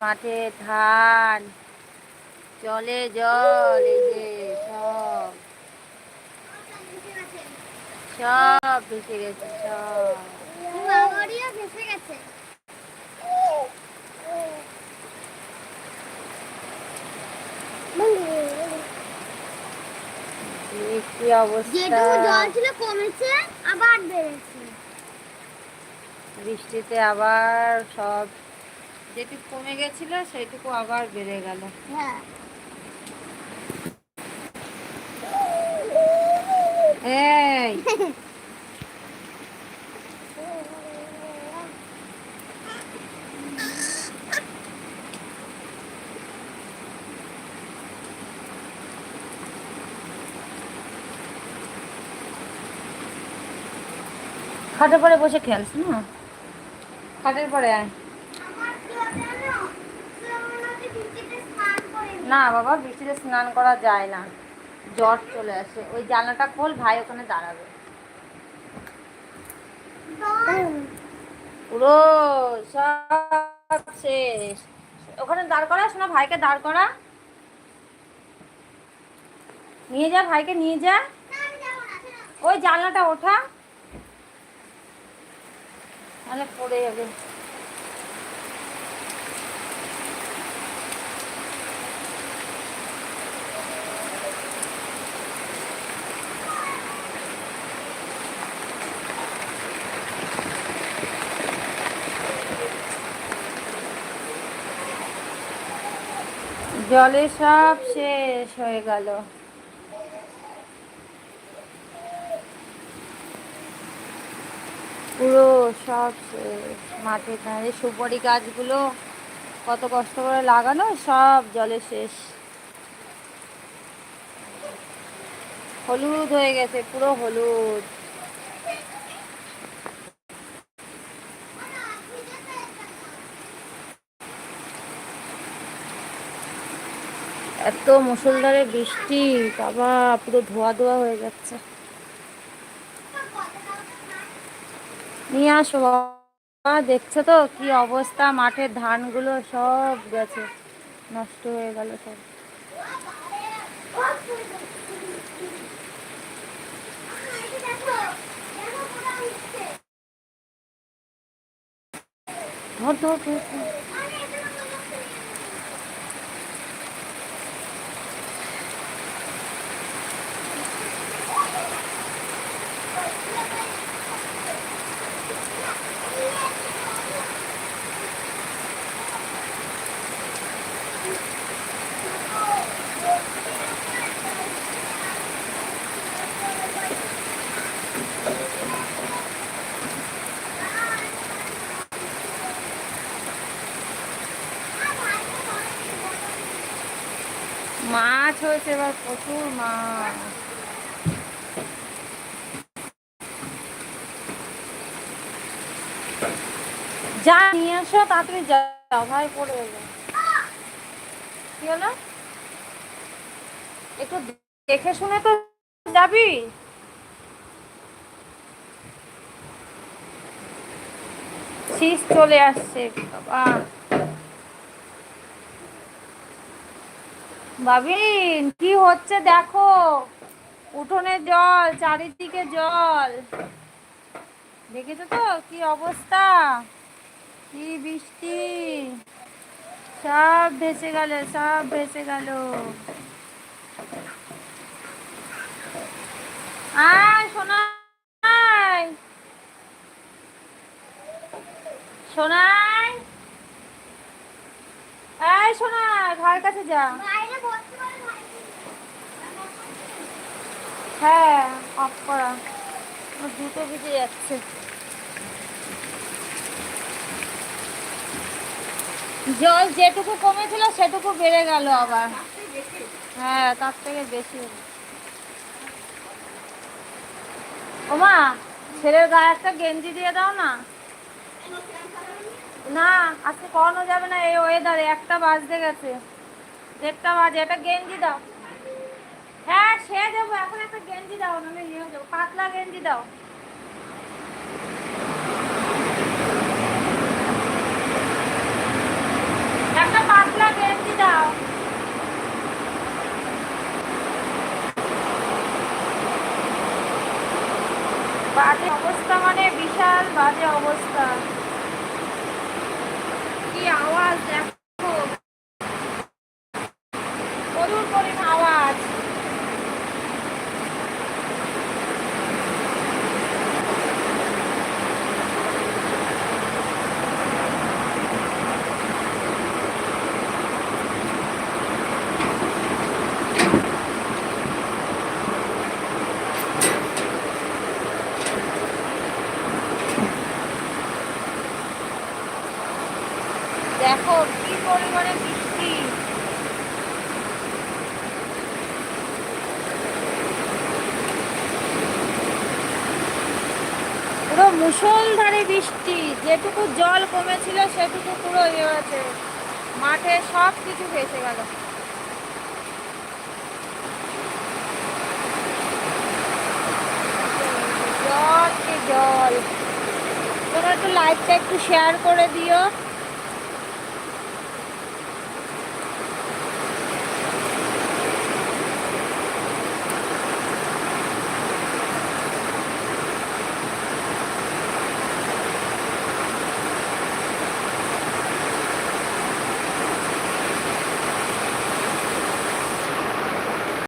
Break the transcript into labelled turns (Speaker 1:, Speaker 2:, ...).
Speaker 1: মাঠে ধান। চলে জল এই যে সব। সব ভেসে গেছে সব।
Speaker 2: ভেসে গেছে
Speaker 1: কি অবস্থা?
Speaker 2: জল ছিল কমেছে আবার বেড়েছে।
Speaker 1: বৃষ্টিতে আবার সব যেটুকু কমে গেছিল সেইটুকু আবার বেড়ে গেল।
Speaker 2: হ্যাঁ।
Speaker 1: এই। খাটের পরে বসে খেলছ না? খাটের পরে আয়
Speaker 2: আমার কি হতো জানো? মনে হচ্ছে বৃষ্টিতে স্নান করে নি।
Speaker 1: বাবা, বৃষ্টিতে স্নান করা যায় না। জ্বর চলে আসে। ওই জানলাটা খোল, ভাই ওখানে দাঁড়াবে। পুরো সব শেষ। ওখানে দাঁড় করা, শোনা, ভাইকে দাঁড় করা। নিয়ে যা, ভাইকে নিয়ে যা। ওই জানলাটা ওঠা। তাহলে পড়ে যাবে। জলে সব শেষ হয়ে গেল। পুরো সব শেষ। মাঠে ধারে সুপারি গাছগুলো কত কষ্ট করে লাগানো, সব জলে শেষ। হলুদ হয়ে গেছে, পুরো হলুদ। এত মুসলধারে বৃষ্টি, বাবা, পুরো ধোয়া ধোয়া হয়ে যাচ্ছে। নিয়ে আসো বাবা, দেখছ তো কি অবস্থা? মাঠের ধানগুলো সব গেছে, নষ্ট হয়ে গেল সব। ধর ধর ধর। মাছ হয়েছে এবার প্রচুর মাছ। যা নিয়ে আসো তাড়াতাড়ি যাও, ভাই পড়ে যাবে কি হলো? একটু দেখে শুনে তো যাবি? শীষ চলে আসছে। বাবা। বাবিন কি হচ্ছে দেখো? উঠোনে জল, চারিদিকে জল। দেখেছ তো কি অবস্থা? কি বৃষ্টি। সব ভেসে গেল, সব ভেসে গেল। আয় সোনাই ঘর কাছে যা
Speaker 2: বাইরে বসতে পারে ভাই।
Speaker 1: হ্যাঁ জুতো ভিজে যাচ্ছে। জল যেটুকু কমেছিল সেটুকু বেড়ে গেল আবার। হ্যাঁ তার থেকে বেশি। ওমা, ছেলের গায়ে একটা গেঞ্জি দিয়ে দাও না। না, আজকে করানো যাবে না এই ওয়েদারে একটা বাজতে গেছে। দেড়টা বাজে, একটা গেঞ্জি দাও। হ্যাঁ সে দেবো। এখন একটা গেঞ্জি দাও, নাহলে ইয়ে যাব। পাতলা গেঞ্জি দাও। একটা পাতলা গেঞ্জি দাও। বাজে অবস্থা মানে বিশাল বাজে অবস্থা। কি আওয়াজ দেখ পরিমাণে বৃষ্টি। পুরো মুষলধারে বৃষ্টি, যেটুকু জল কমেছিল সেটুকু পুরো ইয়ে হয়েছে। মাঠে সব কিছু ভেসে গেল। জল কি জল। তোমরা একটু লাইভটা একটু শেয়ার করে দিও।